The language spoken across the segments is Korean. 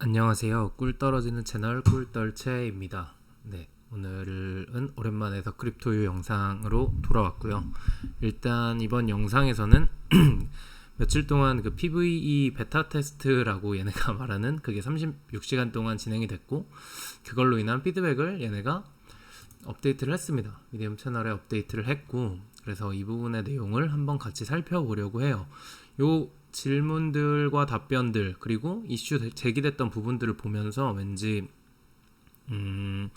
안녕하세요. 꿀 떨어지는 채널 꿀떨채입니다. 네, 오늘은 오랜만에 더 크립토유 영상으로 돌아왔고요. 일단 이번 영상에서는 며칠 동안 그 PVE 베타 테스트라고 얘네가 말하는 그게 36시간 동안 진행이 됐고 그걸로 인한 피드백을 얘네가 업데이트를 했습니다. 미디엄 채널에 업데이트를 했고 그래서 이 부분의 내용을 한번 같이 살펴보려고 해요. 요 질문들과 답변들 그리고 이슈 제기됐던 부분들을 보면서 왠지 음,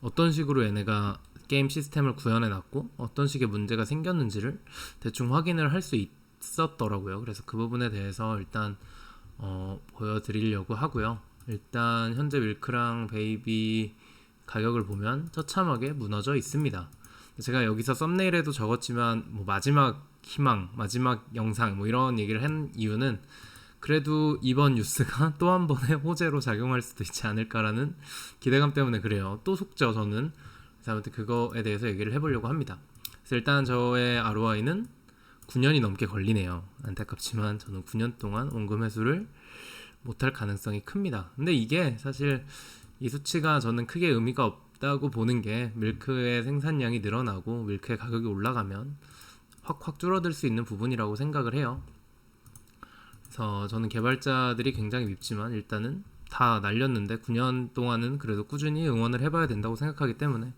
어떤 식으로 얘네가 게임 시스템을 구현해 놨고 어떤 식의 문제가 생겼는지를 대충 확인을 할 수 있었더라고요. 그래서 그 부분에 대해서 일단 어, 보여드리려고 하고요. 일단 현재 밀크랑 베이비 가격을 보면 처참하게 무너져 있습니다. 제가 여기서 썸네일에도 적었지만 뭐 마지막 희망, 마지막 영상 뭐 이런 얘기를 한 이유는 그래도 이번 뉴스가 또 한 번의 호재로 작용할 수도 있지 않을까라는 기대감 때문에 그래요. 또 속죠 저는. 그래서 아무튼 그거에 대해서 얘기를 해보려고 합니다. 그래서 일단 저의 ROI는 9년이 넘게 걸리네요. 안타깝지만 저는 9년 동안 원금 회수를 못할 가능성이 큽니다. 근데 이게 사실 이 수치가 저는 크게 의미가 없 다고 보는 게 밀크의 생산량이 늘어나고 밀크의 가격이 올라가면 확확 줄어들 수 있는 부분이라고 생각을 해요. 그래서 저는 개발자들이 굉장히 밉지만 일단은 다 날렸는데 9년 동안은 그래도 꾸준히 응원을 해봐야 된다고 생각하기 때문에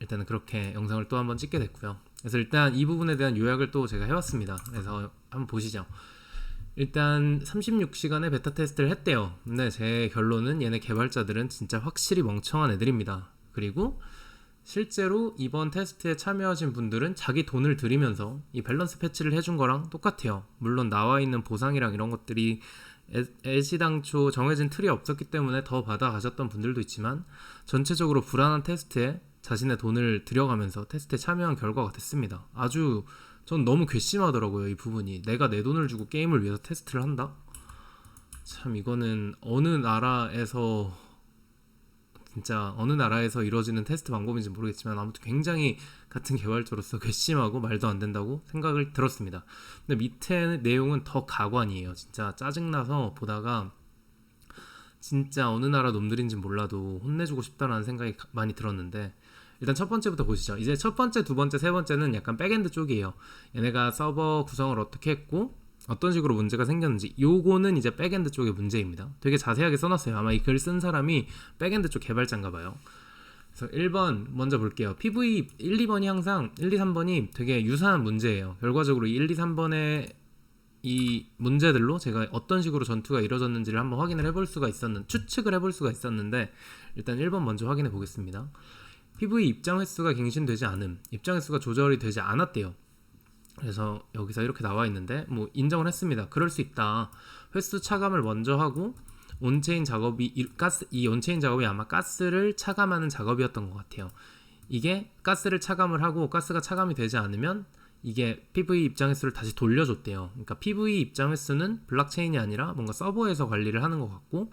일단은 그렇게 영상을 또 한번 찍게 됐고요. 그래서 일단 이 부분에 대한 요약을 또 제가 해왔습니다. 그래서 한번 보시죠. 일단 36시간의 베타 테스트를 했대요. 근데 제 결론은 얘네 개발자들은 진짜 확실히 멍청한 애들입니다. 그리고 실제로 이번 테스트에 참여하신 분들은 자기 돈을 들이면서 이 밸런스 패치를 해준 거랑 똑같아요. 물론 나와 있는 보상이랑 이런 것들이 애시당초 정해진 틀이 없었기 때문에 더 받아가셨던 분들도 있지만 전체적으로 불안한 테스트에 자신의 돈을 들여가면서 테스트에 참여한 결과가 됐습니다. 아주 전 너무 괘씸하더라고요 이 부분이 내가 내 돈을 주고 게임을 위해서 테스트를 한다? 참 이거는 어느 나라에서 진짜 어느 나라에서 이루어지는 테스트 방법인지 모르겠지만 아무튼 굉장히 같은 개발자로서 괘씸하고 말도 안 된다고 생각을 들었습니다. 근데 밑에 내용은 더 가관이에요. 진짜 짜증나서 보다가 진짜 어느 나라 놈들인지 몰라도 혼내주고 싶다라는 생각이 많이 들었는데 일단 첫 번째부터 보시죠. 이제 첫 번째, 두 번째, 세 번째는 약간 백엔드 쪽이에요. 얘네가 서버 구성을 어떻게 했고 어떤 식으로 문제가 생겼는지 요거는 이제 백엔드 쪽의 문제입니다. 되게 자세하게 써놨어요. 아마 이 글 쓴 사람이 백엔드 쪽 개발자인가 봐요. 그래서 1번 먼저 볼게요. PV 1, 2번이 항상 1, 2, 3번이 되게 유사한 문제예요. 결과적으로 1, 2, 3번의 이 문제들로 제가 어떤 식으로 전투가 이루어졌는지를 한번 확인을 해볼 수가 있었는 추측을 해볼 수가 있었는데 일단 1번 먼저 확인해 보겠습니다. PV 입장 횟수가 갱신되지 않음, 입장 횟수가 조절이 되지 않았대요. 그래서 여기서 이렇게 나와 있는데 뭐 인정을 했습니다. 그럴 수 있다. 횟수 차감을 먼저 하고 온체인 작업이 이 가스 이 온체인 작업이 아마 가스를 차감하는 작업이었던 것 같아요. 이게 가스를 차감을 하고 가스가 차감이 되지 않으면 이게 PV 입장 횟수를 다시 돌려줬대요. 그러니까 PV 입장 횟수는 블록체인이 아니라 뭔가 서버에서 관리를 하는 것 같고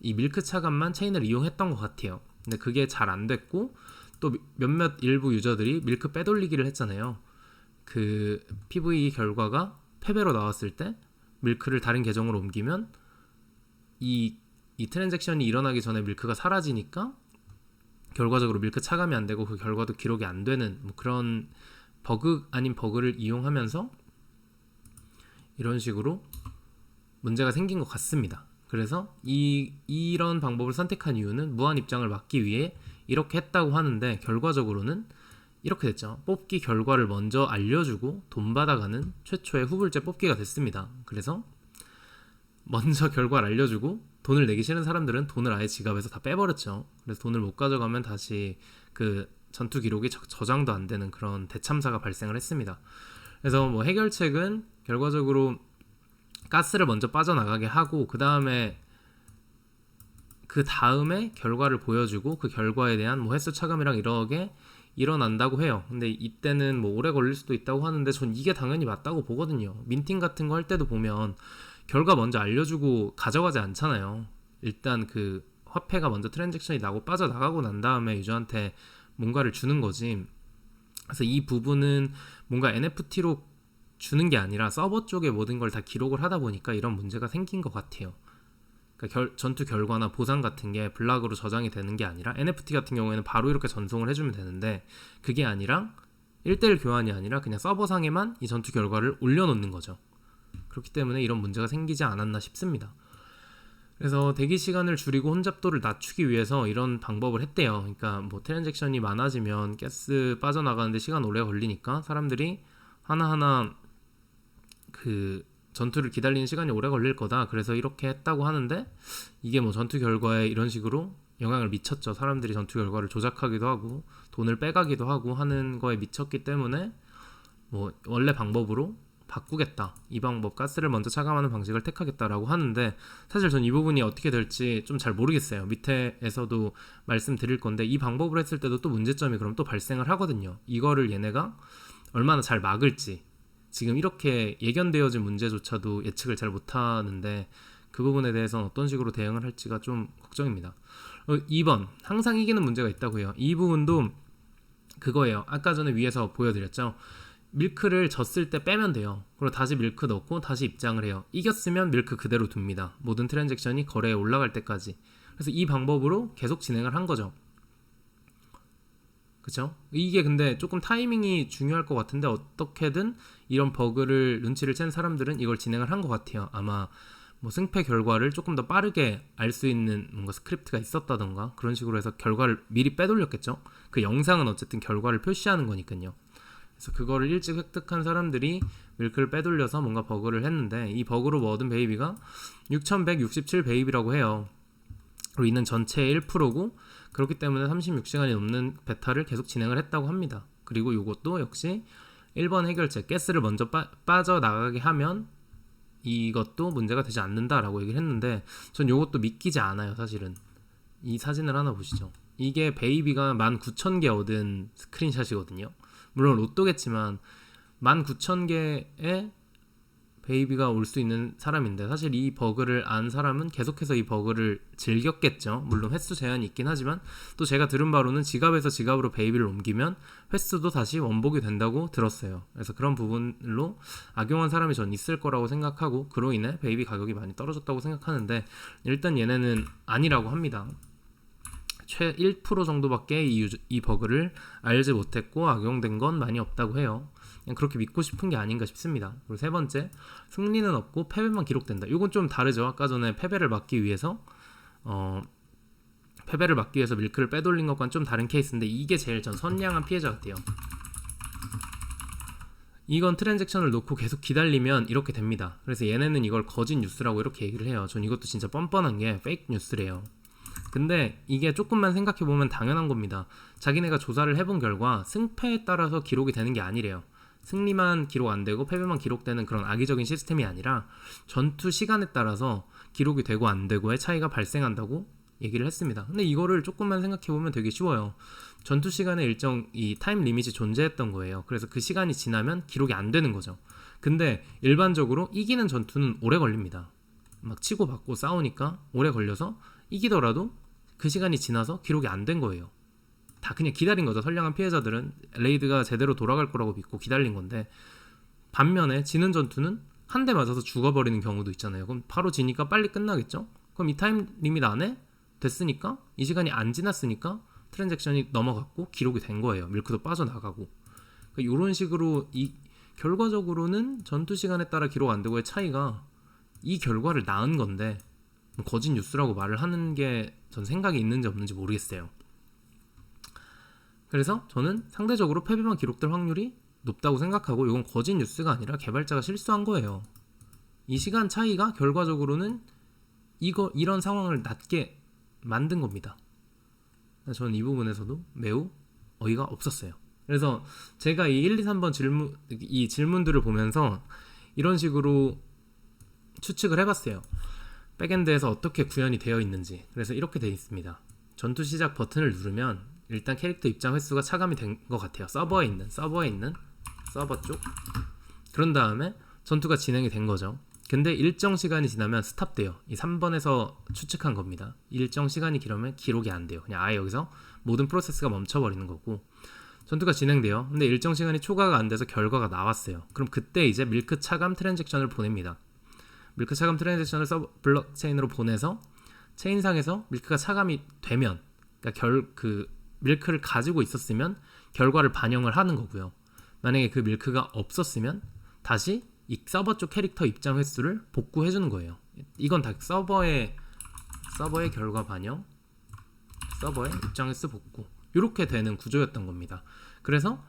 이 밀크 차감만 체인을 이용했던 것 같아요. 근데 그게 잘 안 됐고 또 몇몇 일부 유저들이 밀크 빼돌리기를 했잖아요. 그 PV 결과가 패배로 나왔을 때 밀크를 다른 계정으로 옮기면 이, 이 트랜잭션이 일어나기 전에 밀크가 사라지니까 결과적으로 밀크 차감이 안 되고 그 결과도 기록이 안 되는 뭐 그런 버그 아닌 버그를 이용하면서 이런 식으로 문제가 생긴 것 같습니다. 그래서 이 이런 방법을 선택한 이유는 무한 입장을 막기 위해 이렇게 했다고 하는데 결과적으로는 이렇게 됐죠. 뽑기 결과를 먼저 알려주고 돈 받아가는 최초의 후불제 뽑기가 됐습니다. 그래서 먼저 결과를 알려주고 돈을 내기 싫은 사람들은 돈을 아예 지갑에서 다 빼버렸죠. 그래서 돈을 못 가져가면 다시 그 전투 기록이 저장도 안 되는 그런 대참사가 발생을 했습니다. 그래서 뭐 해결책은 결과적으로 가스를 먼저 빠져나가게 하고 그 다음에 그 다음에 결과를 보여주고 그 결과에 대한 뭐 횟수 차감이랑 이러게 일어난다고 해요. 근데 이때는 뭐 오래 걸릴 수도 있다고 하는데 전 이게 당연히 맞다고 보거든요. 민팅 같은 거 할 때도 보면 결과 먼저 알려주고 가져가지 않잖아요. 일단 그 화폐가 먼저 트랜잭션이 나고 빠져나가고 난 다음에 유저한테 뭔가를 주는 거지. 그래서 이 부분은 뭔가 NFT로 주는 게 아니라 서버 쪽에 모든 걸 다 기록을 하다 보니까 이런 문제가 생긴 것 같아요. 그러니까 결, 전투 결과나 보상 같은 게 블락으로 저장이 되는 게 아니라 NFT 같은 경우에는 바로 이렇게 전송을 해주면 되는데 그게 아니라 1대1 교환이 아니라 그냥 서버상에만 이 전투 결과를 올려놓는 거죠. 그렇기 때문에 이런 문제가 생기지 않았나 싶습니다. 그래서 대기 시간을 줄이고 혼잡도를 낮추기 위해서 이런 방법을 했대요. 그러니까 뭐 트랜잭션이 많아지면 가스 빠져나가는데 시간 오래 걸리니까 사람들이 하나하나 그 전투를 기다리는 시간이 오래 걸릴 거다. 그래서 이렇게 했다고 하는데 이게 뭐 전투 결과에 이런 식으로 영향을 미쳤죠. 사람들이 전투 결과를 조작하기도 하고 돈을 빼가기도 하고 하는 거에 미쳤기 때문에 뭐 원래 방법으로 바꾸겠다. 이 방법 가스를 먼저 차감하는 방식을 택하겠다라고 하는데 사실 전 이 부분이 어떻게 될지 좀 잘 모르겠어요. 밑에에서도 말씀드릴 건데 이 방법을 했을 때도 또 문제점이 그럼 또 발생을 하거든요. 이거를 얘네가 얼마나 잘 막을지 지금 이렇게 예견되어진 문제조차도 예측을 잘 못하는데 그 부분에 대해서는 어떤 식으로 대응을 할지가 좀 걱정입니다. 어, 2번 항상 이기는 문제가 있다고 해요. 이 부분도 그거예요. 아까 전에 위에서 보여드렸죠. 밀크를 졌을 때 빼면 돼요. 그리고 다시 밀크 넣고 다시 입장을 해요. 이겼으면 밀크 그대로 둡니다. 모든 트랜잭션이 거래에 올라갈 때까지. 그래서 이 방법으로 계속 진행을 한 거죠. 그쵸? 이게 근데 조금 타이밍이 중요할 것 같은데 어떻게든 이런 버그를 눈치를 챈 사람들은 이걸 진행을 한 것 같아요. 아마 뭐 승패 결과를 조금 더 빠르게 알 수 있는 뭔가 스크립트가 있었다던가 그런 식으로 해서 결과를 미리 빼돌렸겠죠. 그 영상은 어쨌든 결과를 표시하는 거니까요. 그래서 그거를 일찍 획득한 사람들이 밀크를 빼돌려서 뭔가 버그를 했는데 이 버그로 뭐 얻은 베이비가 6167 베이비라고 해요. 그리고 이는 전체의 1%고 그렇기 때문에 36시간이 넘는 베타를 계속 진행을 했다고 합니다. 그리고 이것도 역시 1번 해결책 가스를 먼저 빠, 빠져나가게 하면 이것도 문제가 되지 않는다라고 얘기를 했는데 전 이것도 믿기지 않아요 사실은. 이 사진을 하나 보시죠. 이게 베이비가 19,000개 얻은 스크린샷이거든요. 물론 로또겠지만 19,000개의 베이비가 올 수 있는 사람인데 사실 이 버그를 안 사람은 계속해서 이 버그를 즐겼겠죠. 물론 횟수 제한이 있긴 하지만 또 제가 들은 바로는 지갑에서 지갑으로 베이비를 옮기면 횟수도 다시 원복이 된다고 들었어요. 그래서 그런 부분로 악용한 사람이 전 있을 거라고 생각하고 그로 인해 베이비 가격이 많이 떨어졌다고 생각하는데 일단 얘네는 아니라고 합니다. 최 1% 정도밖에 이, 유저, 이 버그를 알지 못했고 악용된 건 많이 없다고 해요. 그냥 그렇게 믿고 싶은 게 아닌가 싶습니다. 그리고 세 번째, 승리는 없고 패배만 기록된다. 이건 좀 다르죠. 아까 전에 패배를 막기 위해서 어, 패배를 막기 위해서 밀크를 빼돌린 것과는 좀 다른 케이스인데 이게 제일 전 선량한 피해자 같아요. 이건 트랜잭션을 놓고 계속 기다리면 이렇게 됩니다. 그래서 얘네는 이걸 거짓 뉴스라고 이렇게 얘기를 해요. 전 이것도 진짜 뻔뻔한 게 페이크 뉴스래요. 근데 이게 조금만 생각해 보면 당연한 겁니다. 자기네가 조사를 해본 결과 승패에 따라서 기록이 되는 게 아니래요. 승리만 기록 안 되고 패배만 기록되는 그런 악의적인 시스템이 아니라 전투 시간에 따라서 기록이 되고 안 되고의 차이가 발생한다고 얘기를 했습니다. 근데 이거를 조금만 생각해 보면 되게 쉬워요. 전투 시간에 일정 이 타임 리밋이 존재했던 거예요. 그래서 그 시간이 지나면 기록이 안 되는 거죠. 근데 일반적으로 이기는 전투는 오래 걸립니다. 막 치고 받고 싸우니까 오래 걸려서 이기더라도 그 시간이 지나서 기록이 안 된 거예요. 다 그냥 기다린 거죠. 선량한 피해자들은 레이드가 제대로 돌아갈 거라고 믿고 기다린 건데 반면에 지는 전투는 한 대 맞아서 죽어버리는 경우도 있잖아요. 그럼 바로 지니까 빨리 끝나겠죠? 그럼 이 타임 리밋 안에 됐으니까 이 시간이 안 지났으니까 트랜잭션이 넘어갔고 기록이 된 거예요. 밀크도 빠져나가고 그러니까 이런 식으로 이 결과적으로는 전투 시간에 따라 기록 안 되고의 차이가 이 결과를 낳은 건데 뭐 거짓 뉴스라고 말을 하는 게 전 생각이 있는지 없는지 모르겠어요. 그래서 저는 상대적으로 패배만 기록될 확률이 높다고 생각하고 이건 거짓 뉴스가 아니라 개발자가 실수한 거예요. 이 시간 차이가 결과적으로는 이거 이런 상황을 낮게 만든 겁니다. 저는 이 부분에서도 매우 어이가 없었어요. 그래서 제가 이 1, 2, 3번 질문 이 질문들을 보면서 이런 식으로 추측을 해봤어요. 백엔드에서 어떻게 구현이 되어 있는지. 그래서 이렇게 되어 있습니다. 전투 시작 버튼을 누르면 일단 캐릭터 입장 횟수가 차감이 된 것 같아요. 서버에 있는 서버에 있는 서버 쪽. 그런 다음에 전투가 진행이 된 거죠. 근데 일정 시간이 지나면 스탑돼요. 이 3번에서 추측한 겁니다. 일정 시간이 길으면 기록이 안 돼요. 그냥 아예 여기서 모든 프로세스가 멈춰버리는 거고 전투가 진행돼요. 근데 일정 시간이 초과가 안 돼서 결과가 나왔어요. 그럼 그때 이제 밀크 차감 트랜잭션을 보냅니다. 밀크 차감 트랜잭션을 서버 블록체인으로 보내서 체인상에서 밀크가 차감이 되면 그러니까 결 그 밀크를 가지고 있었으면 결과를 반영을 하는 거고요. 만약에 그 밀크가 없었으면 다시 이 서버 쪽 캐릭터 입장 횟수를 복구해 주는 거예요. 이건 다 서버의 서버의 결과 반영, 서버의 입장 횟수 복구 이렇게 되는 구조였던 겁니다. 그래서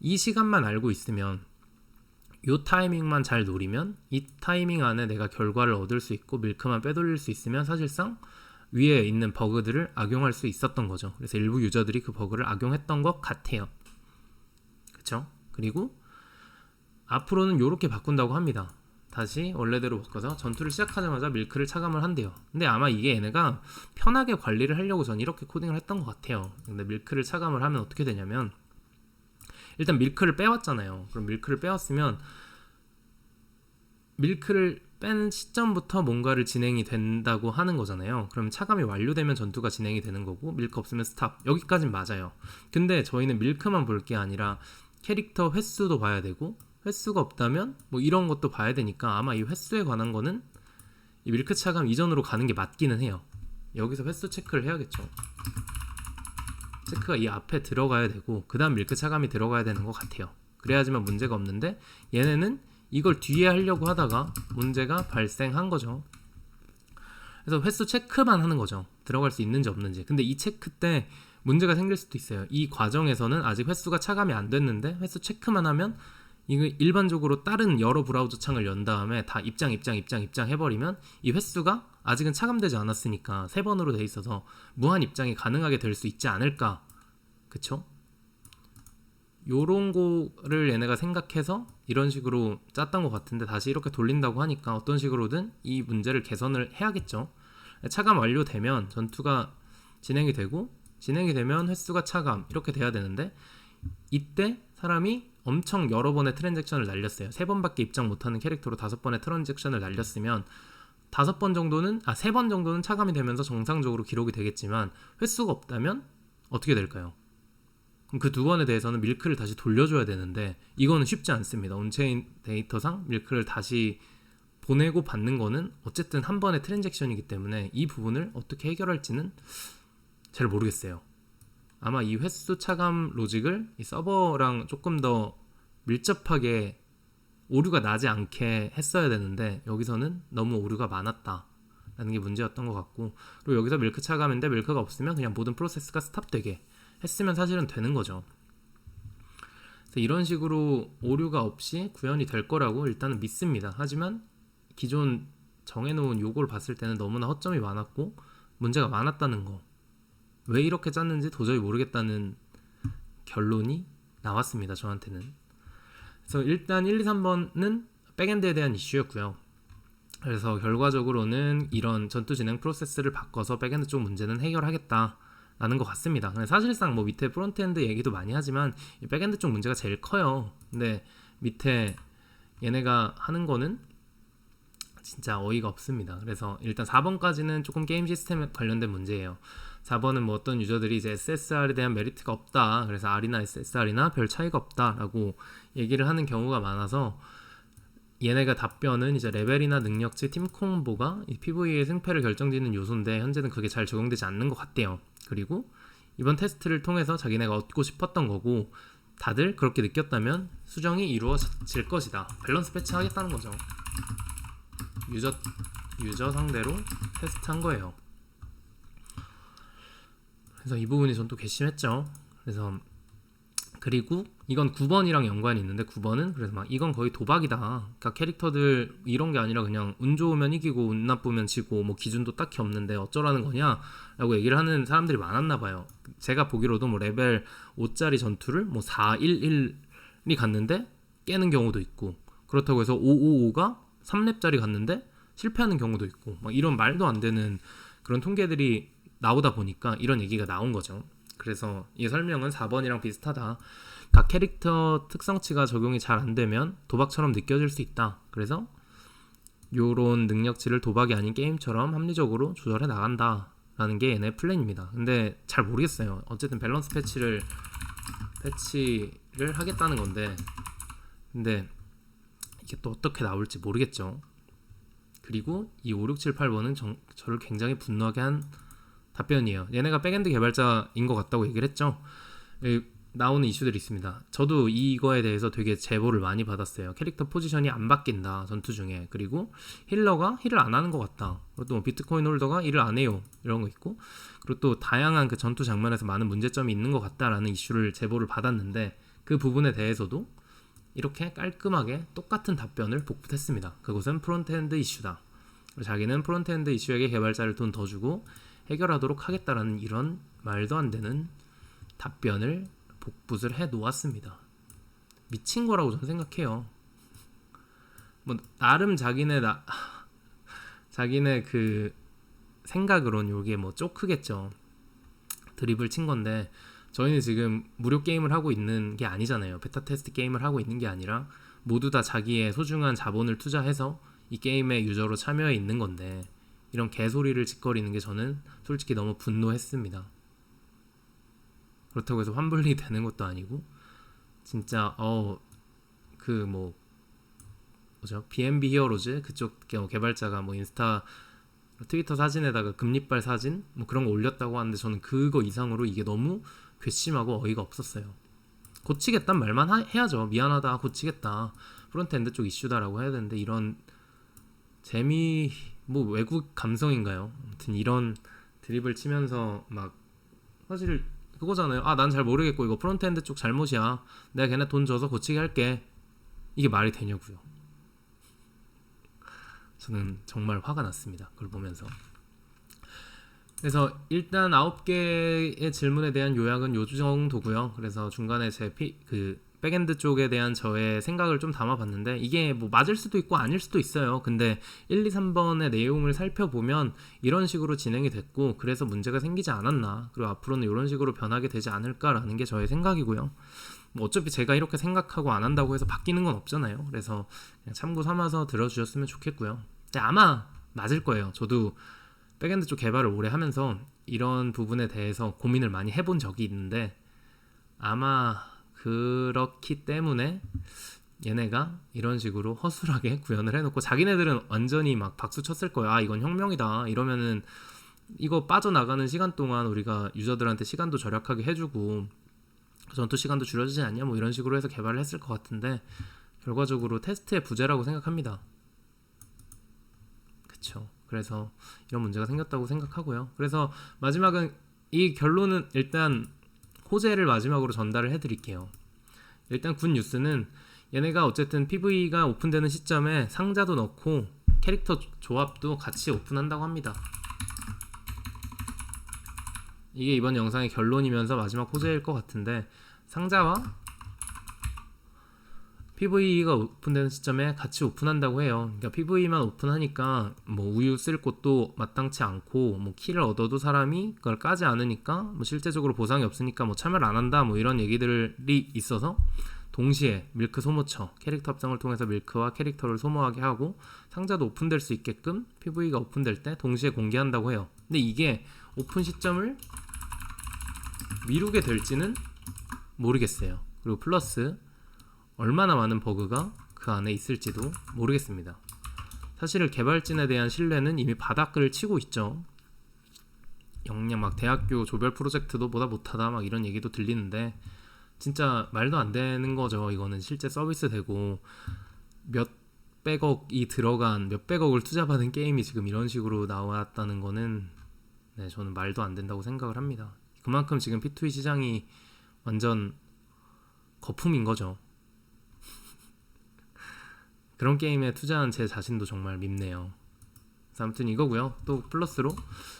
이 시간만 알고 있으면 요 타이밍만 잘 노리면 이 타이밍 안에 내가 결과를 얻을 수 있고 밀크만 빼돌릴 수 있으면 사실상 위에 있는 버그들을 악용할 수 있었던 거죠. 그래서 일부 유저들이 그 버그를 악용했던 것 같아요. 그쵸? 그리고 앞으로는 이렇게 바꾼다고 합니다. 다시 원래대로 바꿔서 전투를 시작하자마자 밀크를 차감을 한대요. 근데 아마 이게 얘네가 편하게 관리를 하려고 전 이렇게 코딩을 했던 것 같아요. 근데 밀크를 차감을 하면 어떻게 되냐면 일단 밀크를 빼왔잖아요. 그럼 밀크를 빼왔으면 밀크를 뺀 시점부터 뭔가를 진행이 된다고 하는 거잖아요. 그럼 차감이 완료되면 전투가 진행이 되는 거고 밀크 없으면 스탑. 여기까진 맞아요. 근데 저희는 밀크만 볼 게 아니라 캐릭터 횟수도 봐야 되고 횟수가 없다면 뭐 이런 것도 봐야 되니까 아마 이 횟수에 관한 거는 이 밀크 차감 이전으로 가는 게 맞기는 해요. 여기서 횟수 체크를 해야겠죠. 체크가 이 앞에 들어가야 되고 그 다음 밀크 차감이 들어가야 되는 것 같아요. 그래야지만 문제가 없는데 얘네는 이걸 뒤에 하려고 하다가 문제가 발생한 거죠. 그래서 횟수 체크만 하는 거죠. 들어갈 수 있는지 없는지. 근데 이 체크 때 문제가 생길 수도 있어요. 이 과정에서는 아직 횟수가 차감이 안 됐는데 횟수 체크만 하면 이거 일반적으로 다른 여러 브라우저 창을 연 다음에 다 입장 입장 입장 입장 해버리면 이 횟수가 아직은 차감되지 않았으니까 세 번으로 돼 있어서 무한 입장이 가능하게 될 수 있지 않을까 그쵸? 요런 거를 얘네가 생각해서 이런 식으로 짰던 것 같은데 다시 이렇게 돌린다고 하니까 어떤 식으로든 이 문제를 개선을 해야겠죠 차감 완료되면 전투가 진행이 되고 진행이 되면 횟수가 차감 이렇게 돼야 되는데 이때 사람이 엄청 여러 번의 트랜잭션을 날렸어요. 세 번밖에 입장 못하는 캐릭터로 다섯 번의 트랜잭션을 날렸으면 다섯 번 정도는 아 세 번 정도는 차감이 되면서 정상적으로 기록이 되겠지만 횟수가 없다면 어떻게 될까요? 그럼 그두 번에 대해서는 밀크를 다시 돌려줘야 되는데 이거는 쉽지 않습니다. 온체인 데이터상 밀크를 다시 보내고 받는 거는 어쨌든 한 번의 트랜잭션이기 때문에 이 부분을 어떻게 해결할지는 잘 모르겠어요. 아마 이 횟수 차감 로직을 이 서버랑 조금 더 밀접하게 오류가 나지 않게 했어야 되는데 여기서는 너무 오류가 많았다. 라는 게 문제였던 것 같고 그리고 여기서 밀크 차감인데 밀크가 없으면 그냥 모든 프로세스가 스탑되게 했으면 사실은 되는 거죠. 이런 식으로 오류가 없이 구현이 될 거라고 일단은 믿습니다. 하지만 기존 정해놓은 요걸 봤을 때는 너무나 허점이 많았고 문제가 많았다는 거. 왜 이렇게 짰는지 도저히 모르겠다는 결론이 나왔습니다. 저한테는. 그래서 일단 1, 2, 3번은 백엔드에 대한 이슈였고요. 그래서 결과적으로는 이런 전투 진행 프로세스를 바꿔서 백엔드 쪽 문제는 해결하겠다 라는 것 같습니다. 사실상 뭐 밑에 프론트엔드 얘기도 많이 하지만 이 백엔드 쪽 문제가 제일 커요. 근데 밑에 얘네가 하는 거는 진짜 어이가 없습니다. 그래서 일단 4번까지는 조금 게임 시스템에 관련된 문제예요. 4번은 뭐 어떤 유저들이 이제 SSR에 대한 메리트가 없다. 그래서 R이나 SSR이나 별 차이가 없다라고 얘기를 하는 경우가 많아서 얘네가 답변은 이제 레벨이나 능력치 팀 콤보가 이 PVE의 승패를 결정짓는 요소인데 현재는 그게 잘 적용되지 않는 것 같대요. 그리고 이번 테스트를 통해서 자기네가 얻고 싶었던 거고 다들 그렇게 느꼈다면 수정이 이루어질 것이다. 밸런스 패치 하겠다는 거죠. 유저 유저 상대로 테스트한 거예요. 그래서 이 부분이 전 또 괘씸했죠. 그래서 그리고 이건 9번이랑 연관이 있는데 9번은 그래서 막 이건 거의 도박이다. 그러니까 캐릭터들 이런 게 아니라 그냥 운 좋으면 이기고 운 나쁘면 지고 뭐 기준도 딱히 없는데 어쩌라는 거냐라고 얘기를 하는 사람들이 많았나 봐요. 제가 보기로도 뭐 레벨 5짜리 전투를 뭐 4, 1, 1이 갔는데 깨는 경우도 있고 그렇다고 해서 5, 5, 5가 3렙짜리 갔는데 실패하는 경우도 있고 막 이런 말도 안 되는 그런 통계들이 나오다 보니까 이런 얘기가 나온 거죠. 그래서 이 설명은 4번이랑 비슷하다. 각 캐릭터 특성치가 적용이 잘 안 되면 도박처럼 느껴질 수 있다. 그래서 요런 능력치를 도박이 아닌 게임처럼 합리적으로 조절해 나간다 라는 게 얘네 플랜입니다. 근데 잘 모르겠어요. 어쨌든 밸런스 패치를 패치를 하겠다는 건데 근데 이게 또 어떻게 나올지 모르겠죠. 그리고 이 5678번은 정, 저를 굉장히 분노하게 한 답변이에요. 얘네가 백엔드 개발자인 것 같다고 얘기를 했죠. 에, 나오는 이슈들이 있습니다. 저도 이거에 대해서 되게 제보를 많이 받았어요. 캐릭터 포지션이 안 바뀐다 전투 중에 그리고 힐러가 힐을 안 하는 것 같다. 그리고 또 비트코인 홀더가 일을 안 해요 이런 거 있고 그리고 또 다양한 그 전투 장면에서 많은 문제점이 있는 것 같다라는 이슈를 제보를 받았는데 그 부분에 대해서도 이렇게 깔끔하게 똑같은 답변을 복붙했습니다. 그것은 프론트엔드 이슈다. 자기는 프론트엔드 이슈에게 개발자를 돈 더 주고 해결하도록 하겠다라는 이런 말도 안 되는 답변을 복붙을 해 놓았습니다. 미친 거라고 저는 생각해요. 뭐 나름 자기네 나 자기네 그 생각으론 요게 뭐 쪼크겠죠. 드립을 친 건데 저희는 지금 무료 게임을 하고 있는 게 아니잖아요. 베타 테스트 게임을 하고 있는 게 아니라 모두 다 자기의 소중한 자본을 투자해서 이 게임의 유저로 참여해 있는 건데 이런 개소리를 짓거리는 게 저는 솔직히 너무 분노했습니다. 그렇다고 해서 환불이 되는 것도 아니고 진짜 어 그 뭐 뭐죠 B&B 히어로즈 그쪽 개- 개발자가 뭐 인스타 트위터 사진에다가 금리빨 사진 뭐 그런 거 올렸다고 하는데 저는 그거 이상으로 이게 너무 괘씸하고 어이가 없었어요. 고치겠단 말만 하- 해야죠. 미안하다 고치겠다 프론트엔드 쪽 이슈다라고 해야 되는데 이런 재미 뭐 외국 감성인가요? 아무튼 이런 드립을 치면서 막 사실 그거잖아요. 아 난 잘 모르겠고 이거 프론트엔드 쪽 잘못이야. 내가 걔네 돈 줘서 고치게 할게. 이게 말이 되냐고요. 저는 정말 화가 났습니다. 그걸 보면서. 그래서 일단 아홉 개의 질문에 대한 요약은 요 정도고요. 그래서 중간에 제그 백엔드 쪽에 대한 저의 생각을 좀 담아봤는데 이게 뭐 맞을 수도 있고 아닐 수도 있어요. 근데 1, 2, 3번의 내용을 살펴보면 이런 식으로 진행이 됐고 그래서 문제가 생기지 않았나 그리고 앞으로는 이런 식으로 변하게 되지 않을까라는 게 저의 생각이고요. 뭐 어차피 제가 이렇게 생각하고 안 한다고 해서 바뀌는 건 없잖아요. 그래서 그냥 참고 삼아서 들어주셨으면 좋겠고요. 근데 아마 맞을 거예요. 저도 백엔드 쪽 개발을 오래 하면서 이런 부분에 대해서 고민을 많이 해본 적이 있는데 아마 그렇기 때문에 얘네가 이런 식으로 허술하게 구현을 해놓고 자기네들은 완전히 막 박수 쳤을 거야. 아, 이건 혁명이다. 이러면은 이거 빠져나가는 시간 동안 우리가 유저들한테 시간도 절약하게 해주고 전투 시간도 줄여지지 않냐 뭐 이런 식으로 해서 개발을 했을 것 같은데 결과적으로 테스트의 부재라고 생각합니다. 그쵸. 그래서 이런 문제가 생겼다고 생각하고요. 그래서 마지막은 이 결론은 일단 호재를 마지막으로 전달을 해드릴게요. 일단 군 뉴스는 얘네가 어쨌든 PV가 오픈되는 시점에 상자도 넣고 캐릭터 조- 조합도 같이 오픈한다고 합니다. 이게 이번 영상의 결론이면서 마지막 호재일 것 같은데 상자와 PV가 오픈되는 시점에 같이 오픈한다고 해요. 그러니까 PV만 오픈하니까 뭐 우유 쓸 곳도 마땅치 않고 뭐 키를 얻어도 사람이 그걸 까지 않으니까 뭐 실제적으로 보상이 없으니까 뭐 참여를 안 한다 뭐 이런 얘기들이 있어서 동시에 밀크 소모처 캐릭터 합성을 통해서 밀크와 캐릭터를 소모하게 하고 상자도 오픈될 수 있게끔 PV가 오픈될 때 동시에 공개한다고 해요. 근데 이게 오픈 시점을 미루게 될지는 모르겠어요. 그리고 플러스 얼마나 많은 버그가 그 안에 있을지도 모르겠습니다. 사실 개발진에 대한 신뢰는 이미 바닥을 치고 있죠. 영양 막 대학교 조별 프로젝트도 보다 못하다 막 이런 얘기도 들리는데 진짜 말도 안 되는 거죠. 이거는 실제 서비스 되고 몇 백억이 들어간 몇 백억을 투자받은 게임이 지금 이런 식으로 나왔다는 거는 네, 저는 말도 안 된다고 생각을 합니다. 그만큼 지금 P2E 시장이 완전 거품인 거죠. 그런 게임에 투자한 제 자신도 정말 밉네요. 아무튼 이거고요. 또 플러스로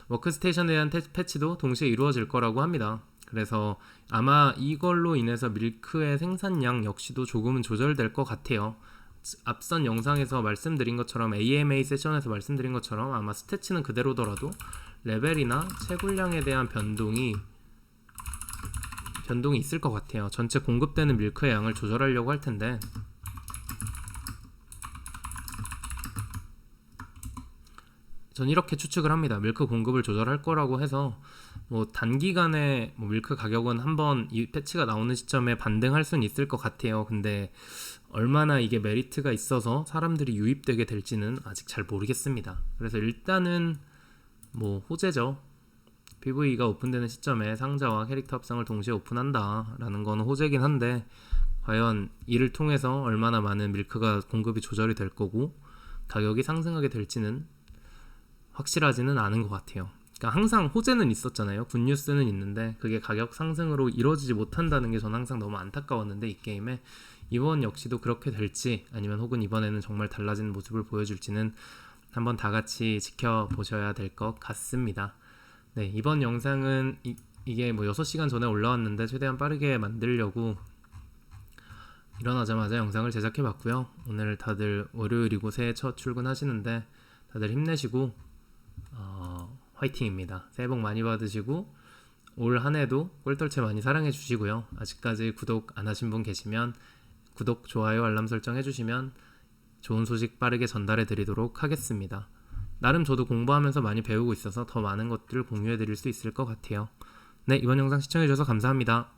워크스테이션에 대한 테- 패치도 동시에 이루어질 거라고 합니다. 그래서 아마 이걸로 인해서 밀크의 생산량 역시도 조금은 조절될 것 같아요. 앞선 영상에서 말씀드린 것처럼 AMA 세션에서 말씀드린 것처럼 아마 스태치는 그대로더라도 레벨이나 채굴량에 대한 변동이 변동이 있을 것 같아요. 전체 공급되는 밀크의 양을 조절하려고 할 텐데 전 이렇게 추측을 합니다. 밀크 공급을 조절할 거라고 해서 뭐 단기간에 뭐 밀크 가격은 한번 이 패치가 나오는 시점에 반등할 수는 있을 것 같아요. 근데 얼마나 이게 메리트가 있어서 사람들이 유입되게 될지는 아직 잘 모르겠습니다. 그래서 일단은 뭐 호재죠. PVE가 오픈되는 시점에 상자와 캐릭터 합성을 동시에 오픈한다라는 거는 호재긴 한데 과연 이를 통해서 얼마나 많은 밀크가 공급이 조절이 될 거고 가격이 상승하게 될지는 확실하지는 않은 것 같아요. 그러니까 항상 호재는 있었잖아요. 굿뉴스는 있는데 그게 가격 상승으로 이루어지지 못한다는 게 저는 항상 너무 안타까웠는데 이 게임에 이번 역시도 그렇게 될지 아니면 혹은 이번에는 정말 달라진 모습을 보여줄지는 한번 다 같이 지켜보셔야 될 것 같습니다. 네, 이번 영상은 이, 이게 뭐 6시간 전에 올라왔는데 최대한 빠르게 만들려고 일어나자마자 영상을 제작해 봤고요. 오늘 다들 월요일이고 새해 첫 출근하시는데 다들 힘내시고 어, 화이팅입니다. 새해 복 많이 받으시고 올 한해도 꿀떨채 많이 사랑해 주시고요. 아직까지 구독 안 하신 분 계시면 구독, 좋아요, 알람 설정 해주시면 좋은 소식 빠르게 전달해 드리도록 하겠습니다. 나름 저도 공부하면서 많이 배우고 있어서 더 많은 것들을 공유해 드릴 수 있을 것 같아요. 네, 이번 영상 시청해 주셔서 감사합니다.